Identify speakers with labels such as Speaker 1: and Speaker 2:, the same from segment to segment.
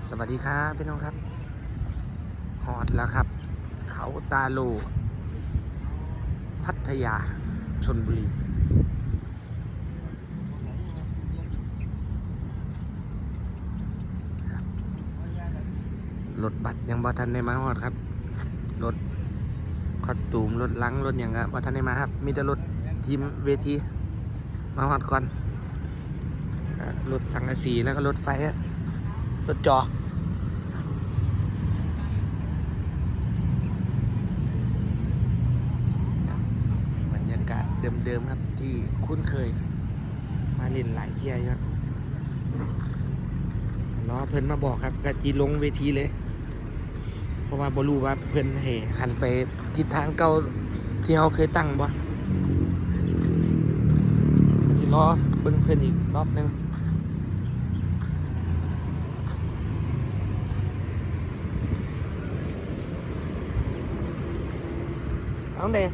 Speaker 1: สวัสดีครับพี่น้องครับฮอดแล้วครับ เขาตาโล พัทยาชนบุรี รถบัตรยังบ่ทันได้มาฮอดครับ รถคอดตูมรถลังรถอย่างก็บ่ทันได้มาครับ มีแต่รถทีมเวที มาฮอดก่อน รถสังกะสีแล้วก็รถไฟอะ รถจอ บรรยากาศเดิมๆครับที่คุ้นเคย มาเล่นหลายเที่ยครับรอเพิ่นมาบอกครับกะจีลงเวทีเลย เพราะว่าบรูว่าเพิ่นให้หันไปทิศทางเก่าที่เราเคยตั้งบ่ที่รอเบิ่งเพิ่นอีกรอบนึง เอาเด้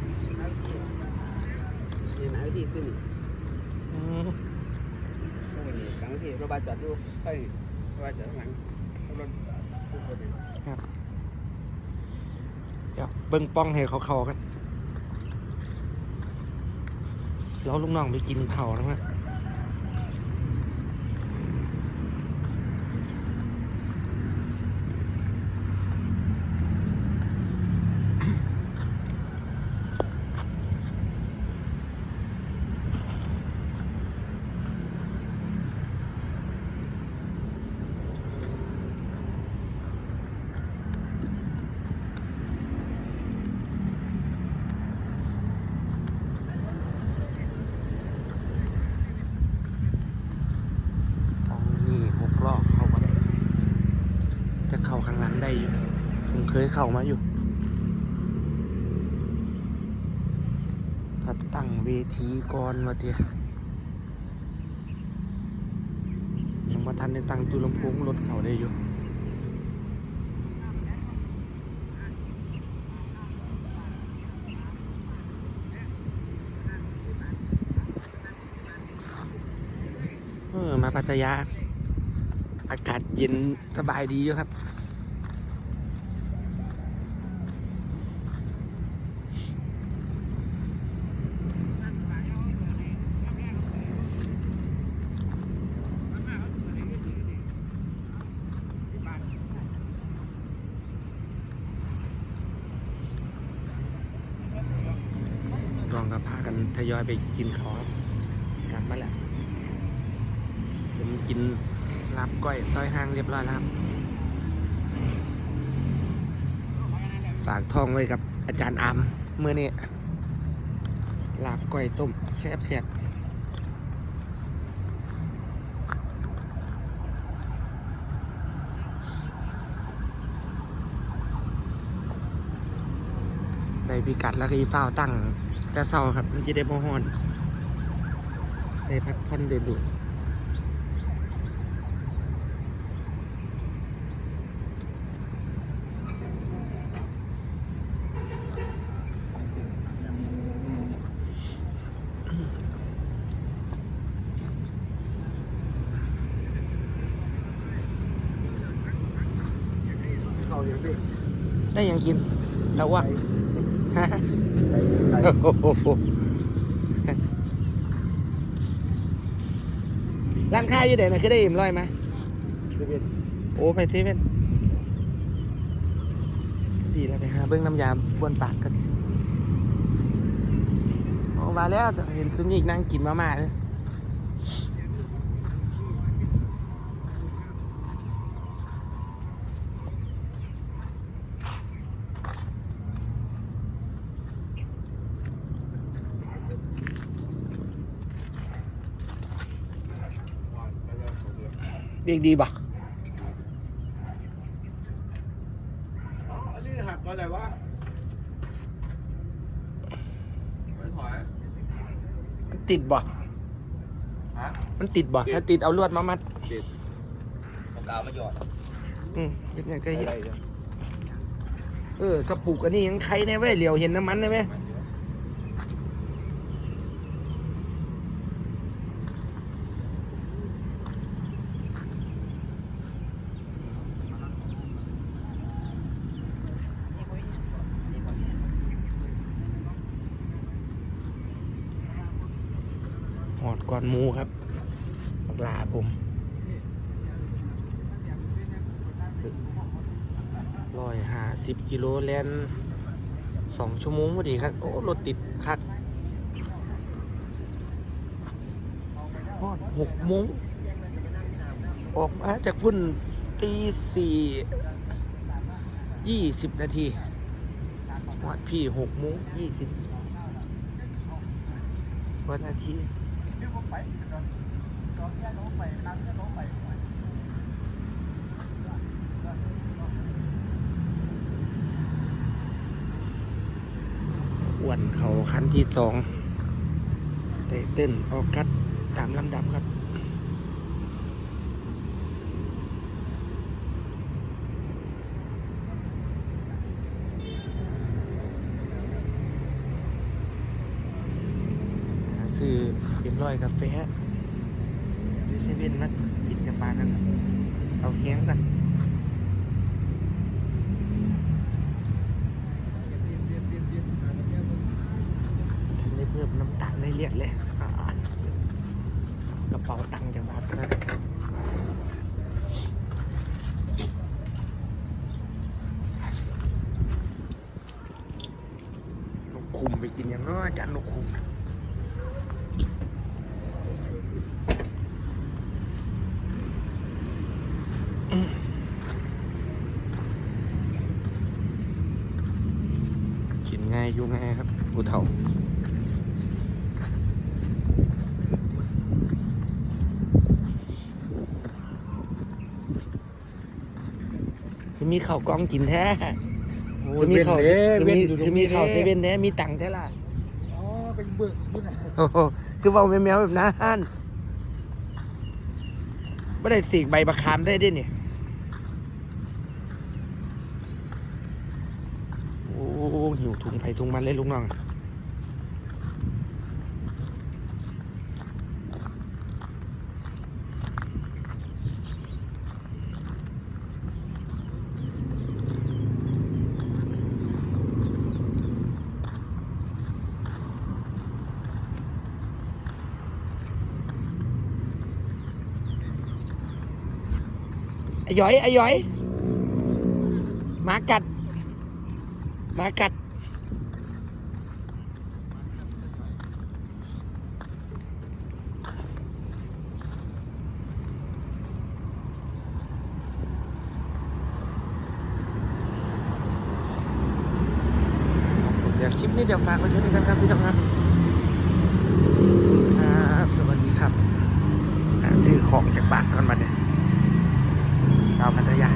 Speaker 2: นี่นะวิธีขึ้น
Speaker 1: อืม
Speaker 2: พวกนี้บางทีรถบัสจอดอยู่เอ้ยรถบัสจอดข้างหลังรถทุกคนเนี่ย
Speaker 1: เดี๋ยวเบิ่งป้องให้เขาเขาๆกันเราลูกน้องไปกินเขาวนะฮะป้องนี่หกรอบเข้ามาได้จะเข้าข้างหลังได้อยู่ผมเคยเข้ามาอยู่ถ้าตั้งเวทีก่อนมาเตียยังมาทันได้ตั้งตู้ลำโพงรถเข่าได้อยู่มาปัตยา อากาศเย็นสบายดีอยู่ครับ ลองกับพากันทยอยไปกินเขาวครับกลับมาแล้วผมกินลาบก้อยซอยห้างเรียบร้อยแล้วฝากท้องไว้กับ อาจารย์อามเมื่อนี้ลาบก้อยต้มแซ่บแซ่บได้พิกัดแล้วก็อีฟ้าตั้ง แต่เศร้าครับมันจะได้บ่ฮอนได้พักผ่อนเดือดๆได้ยังกินแต่ว่า
Speaker 2: ไปไป
Speaker 1: โอ้โหร้านค้าอยู่ไหนนะคือได้อิ่มร้อยไหมโอ้ไปเซเว่นดีแล้วไปหาเบื้องน้ำยาบ้วนปากกันโอ้มาแล้วเห็นซุมอีกนั่งกินมาม่าเลย เรียกดีป่ะ
Speaker 2: อ๋ออันนี้หักก็อะไรวะไม่ถอย
Speaker 1: มันติดบ่
Speaker 2: ฮะ
Speaker 1: มันติดบ่ถ้าติดเอาลวดมามัด
Speaker 2: ติดเอากาวมาหยอด
Speaker 1: อืมเห็นยังก็เห็น
Speaker 2: อะไรเนี่ย
Speaker 1: เออกระปุกอันนี้ยังใครในเว้ยเหลียวเห็นน้ำมันได้ไหม ดก่อนมูครับบักลาผมร้อยห้าสิบกิโลแลนสองชั่วโมงพอดีครับ โอ้รถติดคักฮอดหกโมงออกมาจากพุ่นตีสี่ยี่สิบนาทีวัดพี่หกโมงยี่สิบวันนาที อ้วนเขาคันที่สองเตะเต้นออกกัดตามลำดับครับ หาซื้อ เรียบร้อยกาแฟไปเซเว่นมาจินกับปลากันครับเอาแห้งกันทันได้เพิ่มน้ำตาลในเลียดเลยกระเป๋าตังค์จากบ้านนะนกคุมไปกินอย่างน้อยอาจารย์นกคุม กินง่ายอยู่ง่ายครับผู้เฒ่าคือมีข้าวกล้องกินแท้คือมีข้าวคือมีคือมีข้าวเซเว่นแท้มีตังค์แท้ล่ะ
Speaker 2: อ๋อเป็นเบิกบุญนะ
Speaker 1: โอ้โหคือเว่าแมวๆแบบนั้นไม่ได้สีกใบประคามได้ด้วยเนี่ยโอ้ หิวถุงไผ่ถุงมันเลยลุงน้องไอ้ย้อยไอ้ย้อยหมากัดหมากัด คลิปนี้เดี๋ยวฝากไว้ช่วยนี้กันครับพี่น้องครับ ครับ สวัสดีครับซื้อของจากบ้านก่อนมาเนี่ยชาวพัทยา